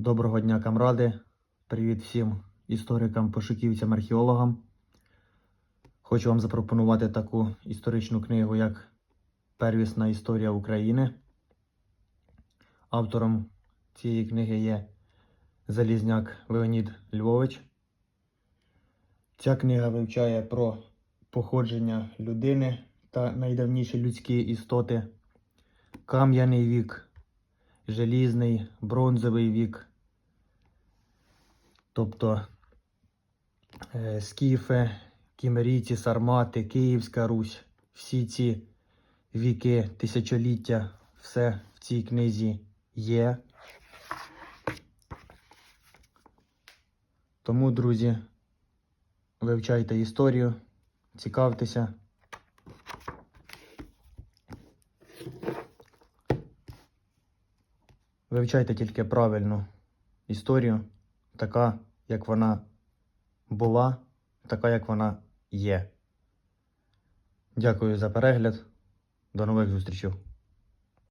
Доброго дня, камради. Привіт всім історикам, пошуківцям, археологам. Хочу вам запропонувати таку історичну книгу, як Первісна історія України. Автором цієї книги є Залізняк Леонід Львович. Ця книга вивчає про походження людини та найдавніші людські істоти, кам'яний вік, желізний, бронзовий вік, тобто е, скіфи, кімерійці, сармати, Київська Русь, всі ці віки, тисячоліття, все в цій книзі є. Тому, друзі, вивчайте історію, цікавтеся. Вивчайте тільки правильну історію, така, як вона була, така, як вона є. Дякую за перегляд. До нових зустрічей.